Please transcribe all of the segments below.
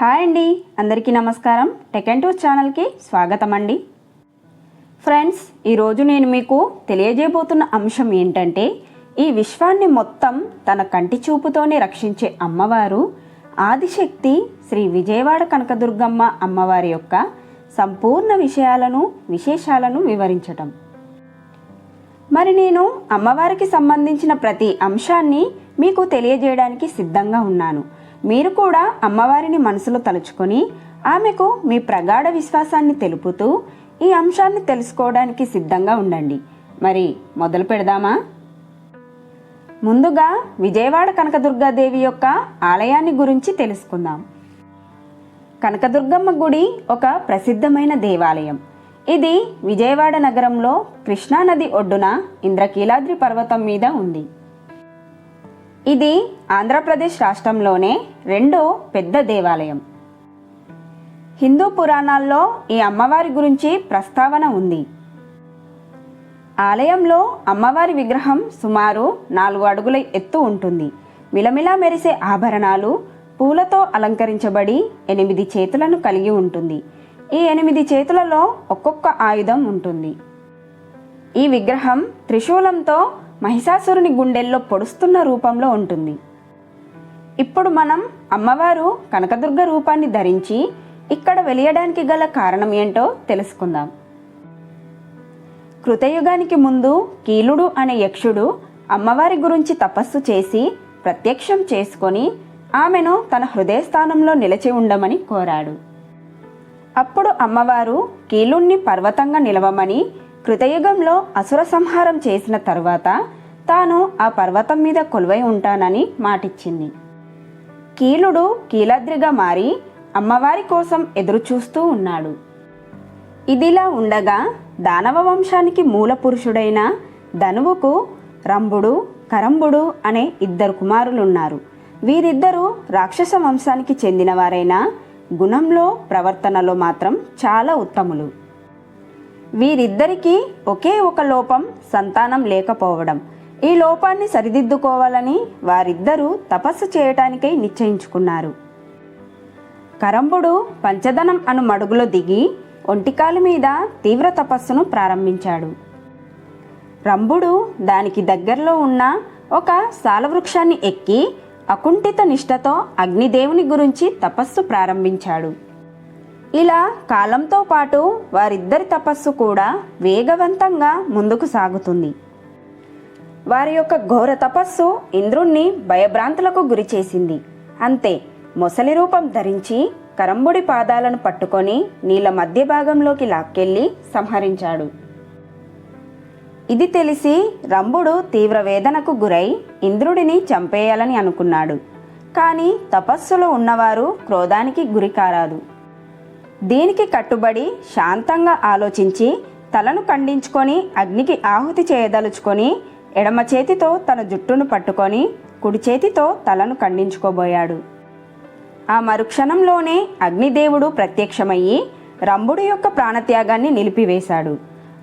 Hi అండి. అందరికీ నమస్కారం. టెక్ అండ్ టూస్ ఛానల్కి స్వాగతం అండి ఫ్రెండ్స్ ఈరోజు నేను మీకు తెలియజేయబోతున్న అంశం ఏంటంటే ఈ విశ్వాన్ని మొత్తం తన కంటి చూపుతోనే రక్షించే అమ్మవారు ఆదిశక్తి శ్రీ విజయవాడ కనకదుర్గమ్మ అమ్మవారి యొక్క సంపూర్ణ విషయాలను విశేషాలను వివరించటం. మరి నేను అమ్మవారికి సంబంధించిన ప్రతి అంశాన్ని మీకు తెలియజేయడానికి సిద్ధంగా ఉన్నాను. మీరు కూడా అమ్మవారిని మనసులో తలుచుకొని ఆమెకు మీ ప్రగాఢ విశ్వాసాన్ని తెలుపుతూ ఈ అంశాన్ని తెలుసుకోవడానికి సిద్ధంగా ఉండండి. మరి మొదలు పెడదామా? ముందుగా విజయవాడ కనకదుర్గాదేవి యొక్క ఆలయాన్ని గురించి తెలుసుకుందాం. కనకదుర్గమ్మ గుడి ఒక ప్రసిద్ధమైన దేవాలయం. ఇది విజయవాడ నగరంలో కృష్ణానది ఒడ్డున ఇంద్రకీలాద్రి పర్వతం మీద ఉంది. ఇది ఆంధ్రప్రదేశ్ రాష్ట్రంలోనే రెండో పెద్ద దేవాలయం. హిందూ పురాణాల్లో ఈ అమ్మవారి గురించి ప్రస్తావన ఉంది. ఆలయంలో అమ్మవారి విగ్రహం సుమారు నాలుగు అడుగుల ఎత్తు ఉంటుంది. మిలమిలా మెరిసే ఆభరణాలు పూలతో అలంకరించబడి ఎనిమిది చేతులను కలిగి ఉంటుంది. ఈ ఎనిమిది చేతులలో ఒక్కొక్క ఆయుధం ఉంటుంది. ఈ విగ్రహం త్రిశూలంతో మహిషాసురుని గుండెల్లో పొడుస్తున్న రూపంలో ఉంటుంది. ఇప్పుడు మనం అమ్మవారు కనకదుర్గ రూపాన్ని ధరించి ఇక్కడ వెలియడానికి గల కారణం ఏంటో తెలుసుకుందాం. కృతయుగానికి ముందు కీలుడు అనే యక్షుడు అమ్మవారి గురించి తపస్సు చేసి ప్రత్యక్షం చేసుకొని ఆమెను తన హృదయస్థానంలో నిలిచి ఉండమని కోరాడు. అప్పుడు అమ్మవారు కీలుణ్ణి పర్వతంగా నిలవమని కృతయుగంలో అసుర సంహారం చేసిన తరువాత తాను ఆ పర్వతం మీద కొలువై ఉంటానని మాటిచ్చింది. కీలుడు కీలాద్రిగా మారి అమ్మవారి కోసం ఎదురుచూస్తూ ఉన్నాడు. ఇదిలా ఉండగా దానవ వంశానికి మూల పురుషుడైన ధనువుకు రంభుడు కరంబుడు అనే ఇద్దరు కుమారులున్నారు. వీరిద్దరూ రాక్షస వంశానికి చెందినవారైనా గుణంలో ప్రవర్తనలో మాత్రం చాలా ఉత్తములు. వీరిద్దరికీ ఒకే ఒక లోపం సంతానం లేకపోవడం. ఈ లోపాన్ని సరిదిద్దుకోవాలని వారిద్దరూ తపస్సు చేయటానికై నిశ్చయించుకున్నారు. కరంబుడు పంచదనం అను మడుగులో దిగి ఒంటికాలు మీద తీవ్ర తపస్సును ప్రారంభించాడు. రంభుడు దానికి దగ్గరలో ఉన్న ఒక సాలవృక్షాన్ని ఎక్కి అకుంఠిత నిష్ఠతో అగ్నిదేవుని గురించి తపస్సు ప్రారంభించాడు. ఇలా కాలంతో పాటు వారిద్దరి తపస్సు కూడా వేగవంతంగా ముందుకు సాగుతుంది. వారి యొక్క ఘోర తపస్సు ఇంద్రుణ్ణి భయభ్రాంతులకు గురిచేసింది అంతే మొసలి రూపం ధరించి కరంబుడి పాదాలను పట్టుకొని నీళ్ళ మధ్య భాగంలోకి లాక్కెళ్ళి సంహరించాడు. ఇది తెలిసి రంభుడు తీవ్ర వేదనకు గురై ఇంద్రుడిని చంపేయాలని అనుకున్నాడు. కానీ తపస్సులో ఉన్నవారు క్రోధానికి గురికారాదు. దీనికి కట్టుబడి శాంతంగా ఆలోచించి తలను ఖండించుకొని అగ్నికి ఆహుతి చేయదలుచుకొని ఎడమ చేతితో తన జుట్టును పట్టుకొని కుడి చేతితో తలను ఖండించుకోబోయాడు. ఆ మరుక్షణంలోనే అగ్నిదేవుడు ప్రత్యక్షమయ్యి రంభుడు యొక్క ప్రాణత్యాగాన్ని నిలిపివేశాడు.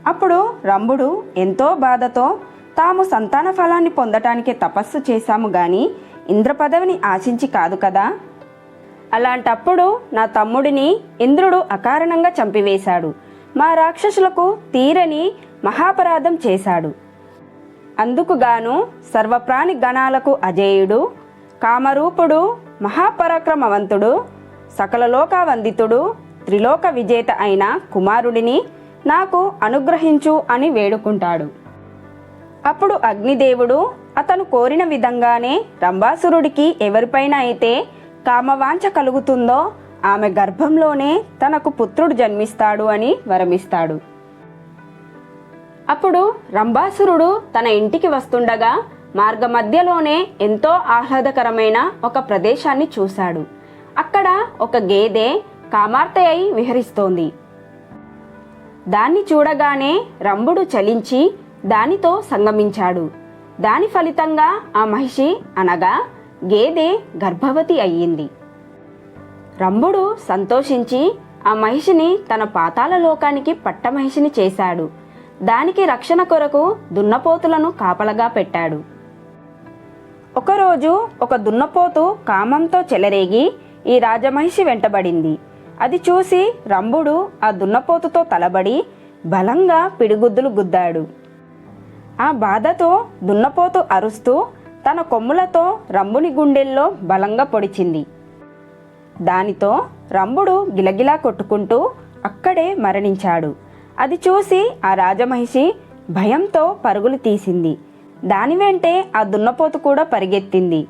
అప్పుడు రంభుడు ఎంతో బాధతో తాము సంతాన ఫలాన్ని పొందటానికి తపస్సు చేశాము గాని ఇంద్ర పదవిని ఆశించి కాదు కదా అలాంటప్పుడు నా తమ్ముడిని ఇంద్రుడు అకారణంగా చంపివేశాడు. మా రాక్షసులకు తీరని మహాపరాధం చేశాడు. అందుకుగాను సర్వప్రాణి గణాలకు అజేయుడు కామరూపుడు మహాపరాక్రమవంతుడు సకలలోకావందితుడు త్రిలోక విజేత అయిన కుమారుడిని నాకు అనుగ్రహించు అని వేడుకుంటాడు. అప్పుడు అగ్నిదేవుడు అతను కోరిన విధంగానే రంభాసురుడికి ఎవరిపైన అయితే కామవాంఛ కలుగుతుందో ఆమె గర్భంలోనే తనకు పుత్రుడు జన్మిస్తాడు అని వరమిస్తాడు. అప్పుడు రంభాసురుడు తన ఇంటికి వస్తుండగా మార్గమధ్యలోనే ఎంతో ఆహ్లాదకరమైన ఒక ప్రదేశాన్ని చూశాడు. అక్కడ ఒక గేదె కామార్తె అయి విహరిస్తోంది. దాన్ని చూడగానే రంభుడు చలించి దానితో సంగమించాడు. దాని ఫలితంగా ఆ మహిషి అనగా గేదె గర్భవతి అయ్యింది. రంభుడు సంతోషించి ఆ మహిషిని తన పాతాల లోకానికి పట్టమహిషిని చేశాడు. దానికి రక్షణ కొరకు దున్నపోతులను కాపలగా పెట్టాడు. ఒకరోజు ఒక దున్నపోతు కామంతో చెలరేగి ఈ రాజమహిషి వెంటబడింది. అది చూసి రంభుడు ఆ దున్నపోతుతో తలబడి బలంగా పిడిగుద్దులు గుద్దాడు. ఆ బాధతో దున్నపోతు అరుస్తూ తన కొమ్ములతో రంభుని గుండెల్లో బలంగా పొడిచింది. దానితో రంభుడు గిలగిలా కొట్టుకుంటూ అక్కడే మరణించాడు. అది చూసి ఆ రాజమహిషి భయంతో పరుగులు తీసింది. దాని వెంటే ఆ దున్నపోతు కూడా పరిగెత్తింది.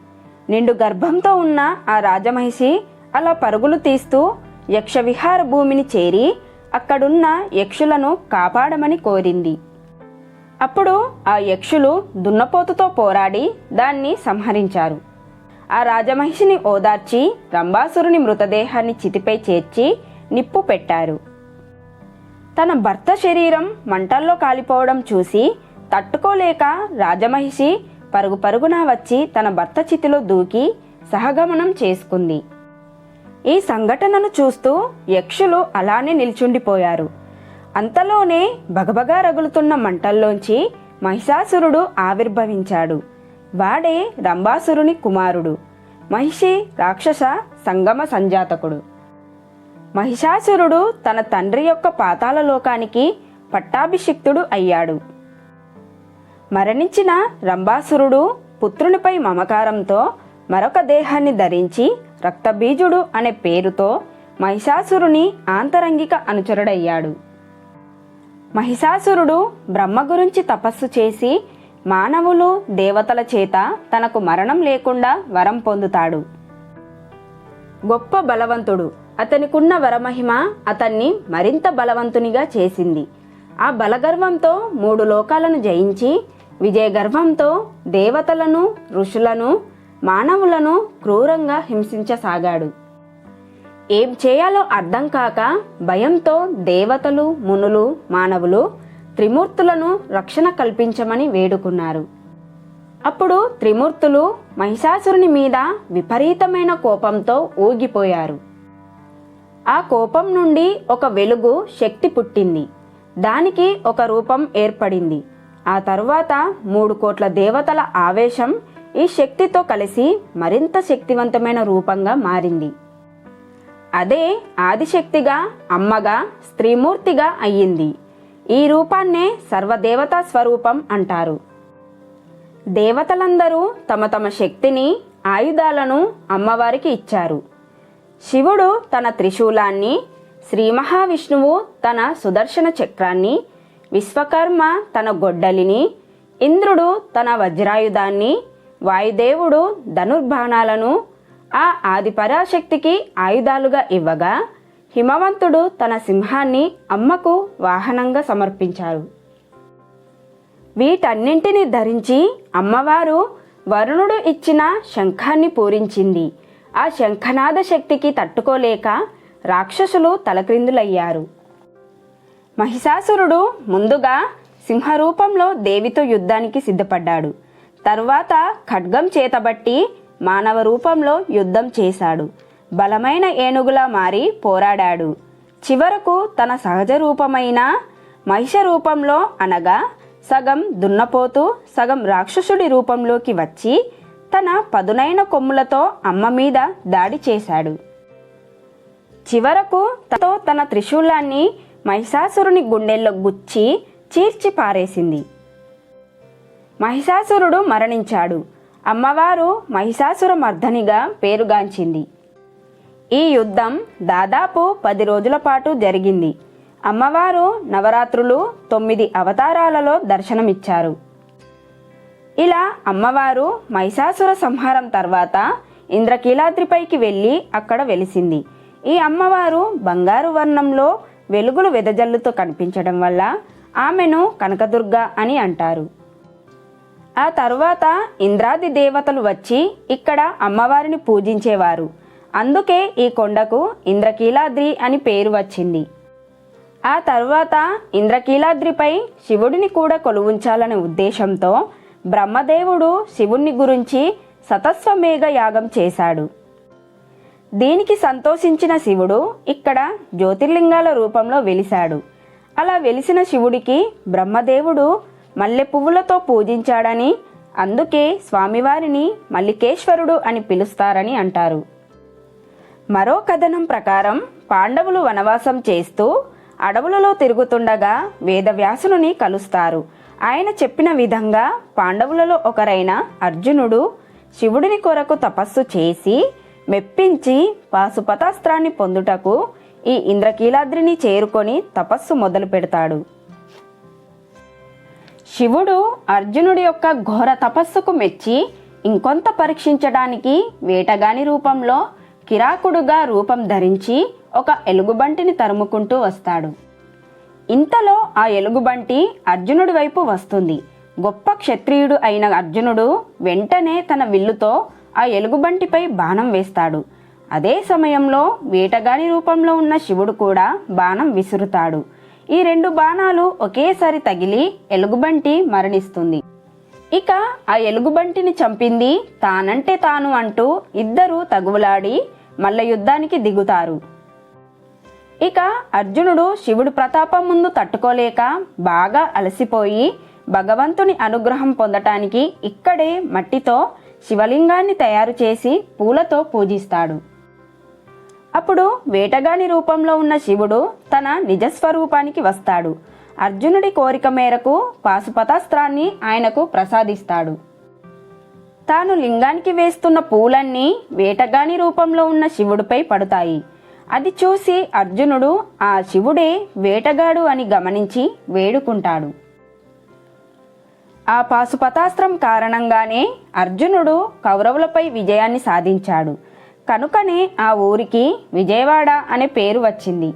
నిండు గర్భంతో ఉన్న ఆ రాజమహిషి అలా పరుగులు తీస్తూ యక్షవిహార భూమిని చేరి అక్కడున్న యక్షులను కాపాడమని కోరింది. అప్పుడు ఆ యక్షులు దున్నపోతుతో పోరాడి దాన్ని సంహరించారు. ఆ రాజమహిషిని ఓదార్చి రంభాసురుని మృతదేహాన్ని చితిపై చేర్చి నిప్పు పెట్టారు. తన భర్త శరీరం మంటల్లో కాలిపోవడం చూసి తట్టుకోలేక రాజమహిషి పరుగు పరుగున వచ్చి తన భర్త చితిలో దూకి సహగమనం చేసుకుంది. ఈ సంఘటనను చూస్తూ యక్షులు అలానే నిల్చుండిపోయారు. అంతలోనే బగబగా రగులుతున్న మంటల్లోంచి మహిషాసురుడు ఆవిర్భవించాడు. వాడే రంభాసురుని కుమారుడు. మహిషి రాక్షస సంగమ సంజాతకుడు. మహిషాసురుడు తన తండ్రి యొక్క పాతాల లోకానికి పట్టాభిషిక్తుడు అయ్యాడు. మరణించిన రంభాసురుడు పుత్రునిపై మమకారంతో మరొక దేహాన్ని ధరించి రక్తబీజుడు అనే పేరుతో మహిషాసురుని ఆంతరంగిక అనుచరుడయ్యాడు. మహిషాసురుడు బ్రహ్మ గురించి తపస్సు చేసి మానవులు దేవతల చేత తనకు మరణం లేకుండా వరం పొందుతాడు. గొప్ప బలవంతుడు. అతనికున్న వరమహిమ అతన్ని మరింత బలవంతునిగా చేసింది. ఆ బలగర్వంతో మూడు లోకాలను జయించి విజయగర్వంతో దేవతలను ఋషులను మానవులను క్రూరంగా హింసించసాగాడు. ఏం చేయాలో అర్థం కాక భయంతో దేవతలు మునులు మానవులు త్రిమూర్తులను రక్షణ కల్పించమని వేడుకున్నారు. అప్పుడు త్రిమూర్తులు మహిషాసురుని మీద విపరీతమైన కోపంతో ఊగిపోయారు. ఆ కోపం నుండి ఒక వెలుగు శక్తి పుట్టింది. దానికి ఒక రూపం ఏర్పడింది. ఆ తరువాత మూడు కోట్ల దేవతల ఆవేశం ఈ శక్తితో కలిసి మరింత శక్తివంతమైన రూపంగా మారింది. అదే ఆదిశక్తిగా అమ్మగా స్త్రీమూర్తిగా అయ్యింది. ఈ రూపాన్నే సర్వదేవతా స్వరూపం అంటారు. దేవతలందరూ తమ తమ శక్తిని ఆయుధాలను అమ్మవారికి ఇచ్చారు. శివుడు తన త్రిశూలాన్ని శ్రీ మహావిష్ణువు తన సుదర్శన చక్రాన్ని విశ్వకర్మ తన గొడ్డలిని ఇంద్రుడు తన వజ్రాయుధాన్ని వాయుదేవుడు ధనుర్బాణాలను ఆ ఆది పరాశక్తికి ఆయుధాలుగా ఇవ్వగా హిమవంతుడు తన సింహాన్ని అమ్మకు వాహనంగా సమర్పించారు. వీటన్నింటిని ధరించి అమ్మవారు వరుణుడు ఇచ్చిన శంఖాన్ని పూరించింది. ఆ శంఖనాద శక్తికి తట్టుకోలేక రాక్షసులు తలక్రిందులయ్యారు. మహిషాసురుడు ముందుగా సింహరూపంలో దేవితో యుద్ధానికి సిద్ధపడ్డాడు. తరువాత ఖడ్గం చేతబట్టి మానవ రూపంలో యుద్ధం చేశాడు. బలమైన ఏనుగులా మారి పోరాడాడు. చివరకు తన సహజ రూపమైన మహిష రూపంలో అనగా సగం దున్నపోతూ సగం రాక్షసుడి రూపంలోకి వచ్చి తన పదునైన కొమ్ములతో అమ్మ మీద దాడి చేశాడు. చివరకు తతో తన త్రిశూలాన్ని మహిషాసురుని గుండెల్లో గుచ్చి చీర్చి పారేసింది మహిషాసురుడు మరణించాడు. అమ్మవారు మహిషాసుర మర్ధనిగా పేరుగాంచింది. ఈ యుద్ధం దాదాపు పది రోజుల పాటు జరిగింది. అమ్మవారు నవరాత్రులు తొమ్మిది అవతారాలలో దర్శనమిచ్చారు. ఇలా అమ్మవారు మహిషాసుర సంహారం తర్వాత ఇంద్రకీలాద్రిపైకి వెళ్ళి అక్కడ వెలిసింది. ఈ అమ్మవారు బంగారు వర్ణంలో వెలుగులు వెదజల్లుతో కనిపించడం వల్ల ఆమెను కనకదుర్గ అని అంటారు. ఆ తర్వాత ఇంద్రాది దేవతలు వచ్చి ఇక్కడ అమ్మవారిని పూజించేవారు. అందుకే ఈ కొండకు ఇంద్రకీలాద్రి అని పేరు వచ్చింది. ఆ తర్వాత ఇంద్రకీలాద్రిపై శివుడిని కూడా కొలువుంచాలనే ఉద్దేశంతో బ్రహ్మదేవుడు శివుణ్ణి గురించి సతస్వమేఘ యాగం చేశాడు. దీనికి సంతోషించిన శివుడు ఇక్కడ జ్యోతిర్లింగాల రూపంలో వెలిశాడు. అలా వెలిసిన శివుడికి బ్రహ్మదేవుడు మల్లె పువ్వులతో పూజించాడని అందుకే స్వామివారిని మల్లికేశ్వరుడు అని పిలుస్తారని అంటారు. మరో కథనం ప్రకారం పాండవులు వనవాసం చేస్తూ అడవులలో తిరుగుతుండగా వేదవ్యాసుని కలుస్తారు. ఆయన చెప్పిన విధంగా పాండవులలో ఒకరైన అర్జునుడు శివుడిని కొరకు తపస్సు చేసి మెప్పించి పాశుపతాస్త్రాన్ని పొందుటకు ఈ ఇంద్రకీలాద్రిని చేరుకొని తపస్సు మొదలు పెడతాడు శివుడు అర్జునుడి యొక్క ఘోర తపస్సుకు మెచ్చి ఇంకొంత పరీక్షించడానికి వేటగాని రూపంలో కిరాకుడుగా రూపం ధరించి ఒక ఎలుగుబంటిని తరుముకుంటూ వస్తాడు. ఇంతలో ఆ ఎలుగుబంటి అర్జునుడి వైపు వస్తుంది. గొప్ప క్షత్రియుడు అయిన అర్జునుడు వెంటనే తన విల్లుతో ఆ ఎలుగుబంటిపై బాణం వేస్తాడు. అదే సమయంలో వేటగాని రూపంలో ఉన్న శివుడు కూడా బాణం విసురుతాడు. ఈ రెండు బాణాలు ఒకేసారి తగిలి ఎలుగుబంటి మరణిస్తుంది. ఇక ఆ ఎలుగుబంటిని చంపింది తానంటే తాను అంటూ ఇద్దరూ తగువులాడి మల్ల యుద్ధానికి దిగుతారు. ఇక అర్జునుడు శివుడు ప్రతాపం ముందు తట్టుకోలేక బాగా అలసిపోయి భగవంతుని అనుగ్రహం పొందటానికి ఇక్కడే మట్టితో శివలింగాన్ని తయారు చేసి పూలతో పూజిస్తాడు. అప్పుడు వేటగాని రూపంలో ఉన్న శివుడు తన నిజస్వరూపానికి వస్తాడు. అర్జునుడి కోరిక మేరకు పాశుపతాస్త్రాన్ని ఆయనకు ప్రసాదిస్తాడు. తాను లింగానికి వేస్తున్న పూలన్నీ వేటగాని రూపంలో ఉన్న శివుడిపై పడతాయి. అది చూసి అర్జునుడు ఆ శివుడే వేటగాడు అని గమనించి వేడుకుంటాడు. ఆ పాశుపతాస్త్రం కారణంగానే అర్జునుడు కౌరవులపై విజయాన్ని సాధించాడు. కనుకనే ఆ ఊరికి విజయవాడ అనే పేరు వచ్చింది.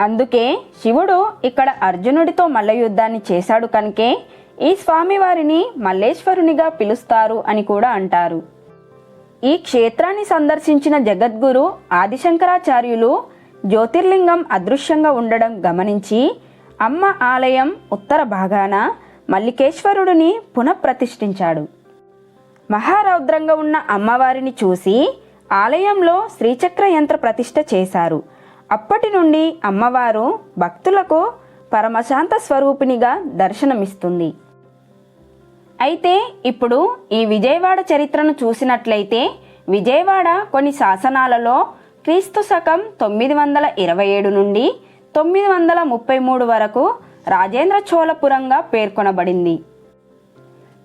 అందుకే శివుడు ఇక్కడ అర్జునుడితో మల్లయుద్ధాన్ని చేశాడు కనుకే ఈ స్వామివారిని మల్లేశ్వరునిగా పిలుస్తారు అని కూడా అంటారు. ఈ క్షేత్రాన్ని సందర్శించిన జగద్గురు ఆదిశంకరాచార్యులు జ్యోతిర్లింగం అదృశ్యంగా ఉండడం గమనించి అమ్మ ఆలయం ఉత్తర భాగాన మల్లికేశ్వరుడిని పునఃప్రతిష్ఠించాడు. మహారౌద్రంగా ఉన్న అమ్మవారిని చూసి ఆలయంలో శ్రీచక్ర యంత్ర ప్రతిష్ఠ చేశారు. అప్పటి నుండి అమ్మవారు భక్తులకు పరమశాంత స్వరూపిణిగా దర్శనమిస్తుంది. అయితే ఇప్పుడు ఈ విజయవాడ చరిత్రను చూసినట్లయితే విజయవాడ కొన్ని శాసనాలలో క్రీస్తు శకం తొమ్మిది వందల ఇరవై ఏడు నుండి తొమ్మిది వందల ముప్పై మూడు వరకు రాజేంద్ర చోళపురంగా పేర్కొనబడింది.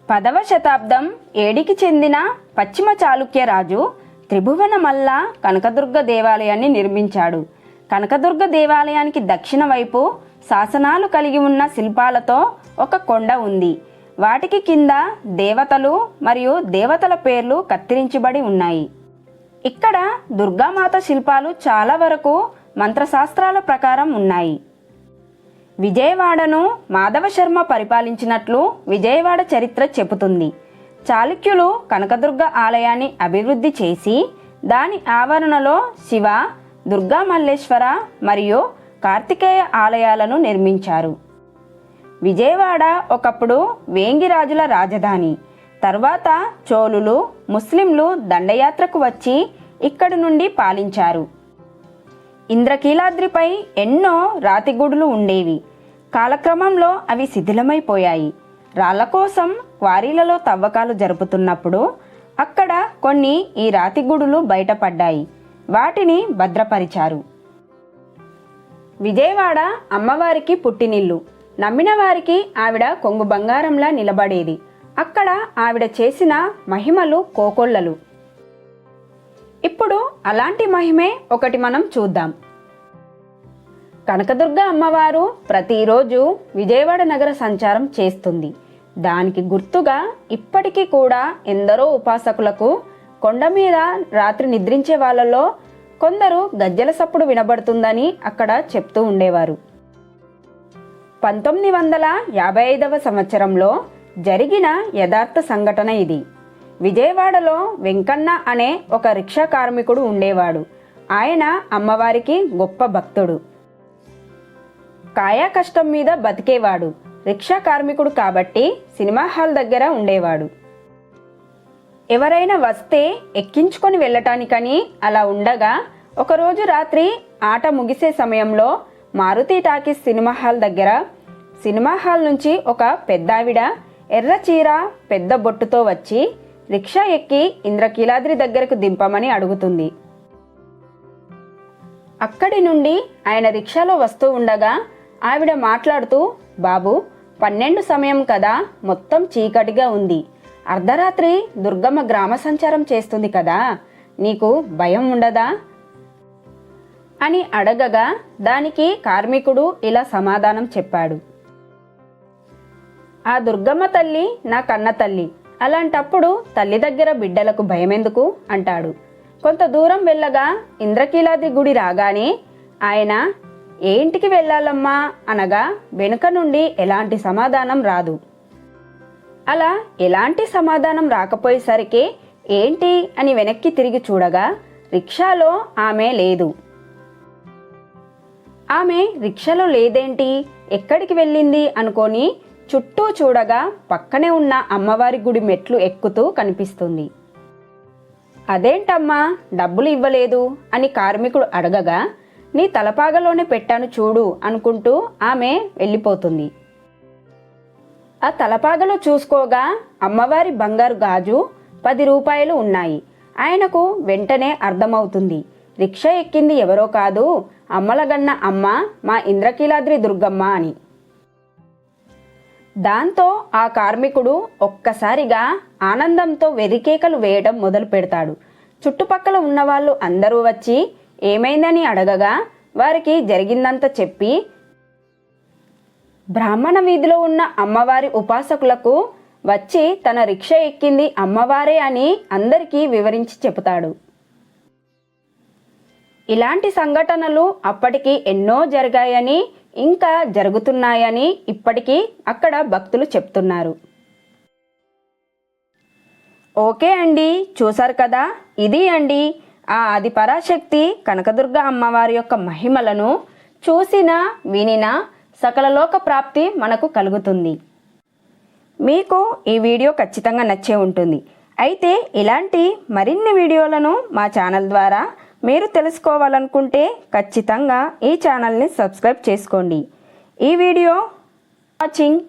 పదవ శతాబ్దం ఏడికి చెందిన పశ్చిమ చాళుక్య రాజు త్రిభువన మల్ల కనకదుర్గ దేవాలయాన్ని నిర్మించాడు. కనకదుర్గ దేవాలయానికి దక్షిణ వైపు శాసనాలు కలిగి ఉన్న శిల్పాలతో ఒక కొండ ఉంది. వాటికి కింద దేవతలు మరియు దేవతల పేర్లు కత్తిరించబడి ఉన్నాయి. ఇక్కడ దుర్గామాత శిల్పాలు చాలా వరకు మంత్రశాస్త్రాల ప్రకారం ఉన్నాయి. విజయవాడను మాధవ శర్మ పరిపాలించినట్లు విజయవాడ చరిత్ర చెబుతుంది. చాళుక్యులు కనకదుర్గ ఆలయాన్ని అభివృద్ధి చేసి దాని ఆవరణలో శివ దుర్గా మల్లేశ్వర మరియు కార్తికేయ ఆలయాలను నిర్మించారు. విజయవాడ ఒకప్పుడు వేంగిరాజుల రాజధాని. తర్వాత చోళులు ముస్లింలు దండయాత్రకు వచ్చి ఇక్కడి నుండి పాలించారు. ఇంద్రకీలాద్రిపై ఎన్నో రాతిగుడులు ఉండేవి. కాలక్రమంలో అవి శిథిలమైపోయాయి. రాళ్ళ కోసం క్వారీలలో తవ్వకాలు జరుపుతున్నప్పుడు అక్కడ కొన్ని ఈ రాతిగుడులు బయటపడ్డాయి. వాటిని భద్రపరిచారు. విజయవాడ అమ్మవారికి పుట్టినిల్లు. నమ్మిన వారికి ఆవిడ కొంగు బంగారంలా నిలబడేది. అక్కడ ఆవిడ చేసిన మహిమలు కోకొల్లలు. ఇప్పుడు అలాంటి మహిమే ఒకటి మనం చూద్దాం. కనకదుర్గ అమ్మవారు ప్రతిరోజు విజయవాడ నగర సంచారం చేస్తుంది. దానికి గుర్తుగా ఇప్పటికీ కూడా ఎందరో ఉపాసకులకు కొండ మీద రాత్రి నిద్రించే వాళ్ళలో కొందరు గజ్జల సప్పుడు వినబడుతుందని అక్కడ చెప్తూ ఉండేవారు. పంతొమ్మిది వందల యాభై ఐదవ సంవత్సరంలో జరిగిన యథార్థ సంఘటన ఇది. విజయవాడలో వెంకన్న అనే ఒక రిక్షా కార్మికుడు ఉండేవాడు. ఆయన అమ్మవారికి గొప్ప భక్తుడు. కాయా కష్టం మీద బతికేవాడు. రిక్షా కార్మికుడు కాబట్టి సినిమా హాల్ దగ్గర ఉండేవాడు. ఎవరైనా వస్తే ఎక్కించుకొని వెళ్ళటానికని అలా ఉండగా ఒకరోజు రాత్రి ఆట ముగిసే సమయంలో మారుతి టాకీస్ సినిమా హాల్ దగ్గర సినిమా హాల్ నుంచి ఒక పెద్దావిడ ఎర్ర చీర పెద్ద బొట్టుతో వచ్చి రిక్షా ఎక్కి ఇంద్రకీలాద్రి దగ్గరకు దింపమని అడుగుతుంది. అక్కడి నుండి ఆయన రిక్షాలో వస్తూ ఉండగా ఆవిడ మాట్లాడుతూ బాబు పన్నెండు సమయం కదా మొత్తం చీకటిగా ఉంది. అర్ధరాత్రి దుర్గమ్మ గ్రామ సంచారం చేస్తుంది కదా నీకు భయం ఉండదా అని అడగగా దానికి కార్మికుడు ఇలా సమాధానం చెప్పాడు. ఆ దుర్గమ్మ తల్లి నా కన్న తల్లి. అలాంటప్పుడు తల్లి దగ్గర బిడ్డలకు భయమెందుకు అంటాడు. కొంత దూరం వెళ్ళగా ఇంద్రకీలాద్రి గుడి రాగానే ఆయన ఏ ఇంటికి వెళ్ళాలమ్మా? అనగా వెనుక నుండి ఎలాంటి సమాధానం రాదు. అలా ఎలాంటి సమాధానం రాకపోయేసరికి ఏంటి అని వెనక్కి తిరిగి చూడగా రిక్షాలో ఆమె లేదు. ఆమె రిక్షాలో లేదేంటి? ఎక్కడికి వెళ్ళింది? అనుకొని చుట్టూ చూడగా పక్కనే ఉన్న అమ్మవారి గుడి మెట్లు ఎక్కుతూ కనిపిస్తుంది. అదేంటమ్మా? డబ్బులు ఇవ్వలేదు అని కార్మికుడు అడగగా నీ తలపాగలోనే పెట్టాను చూడు అనుకుంటూ ఆమె వెళ్ళిపోతుంది. ఆ తలపాగలో చూసుకోగా అమ్మవారి బంగారు గాజు పది రూపాయలు ఉన్నాయి. ఆయనకు వెంటనే అర్థమవుతుంది. రిక్షా ఎక్కింది ఎవరో కాదు అమ్మలగన్న అమ్మ మా ఇంద్రకీలాద్రి దుర్గమ్మ అని. దాంతో ఆ కార్మికుడు ఒక్కసారిగా ఆనందంతో వెరికేకలు వేయడం మొదలు పెడతాడు చుట్టుపక్కల ఉన్నవాళ్ళు అందరూ వచ్చి ఏమైందని అడగగా వారికి జరిగిందంతా చెప్పి బ్రాహ్మణ వీధిలో ఉన్న అమ్మవారి ఉపాసకులకు వచ్చి తన రిక్ష ఎక్కింది అమ్మవారే అని అందరికీ వివరించి చెబుతాడు. ఇలాంటి సంఘటనలు అప్పటికి ఎన్నో జరిగాయని ఇంకా జరుగుతున్నాయని ఇప్పటికీ అక్కడ భక్తులు చెప్తున్నారు. ఓకే అండి చూసారు కదా? ఇది అండి. ఆ ఆది పరాశక్తి కనకదుర్గ అమ్మవారి యొక్క మహిమలను చూసిన వినిన సకల లోక ప్రాప్తి మనకు కలుగుతుంది. మీకు ఈ వీడియో ఖచ్చితంగా నచ్చే ఉంటుంది. అయితే ఇలాంటి మరిన్ని వీడియోలను మా ఛానల్ ద్వారా మీరు తెలుసుకోవాలనుకుంటే ఖచ్చితంగా ఈ ఛానల్ని సబ్స్క్రైబ్ చేసుకోండి. ఈ వీడియో వాచింగ్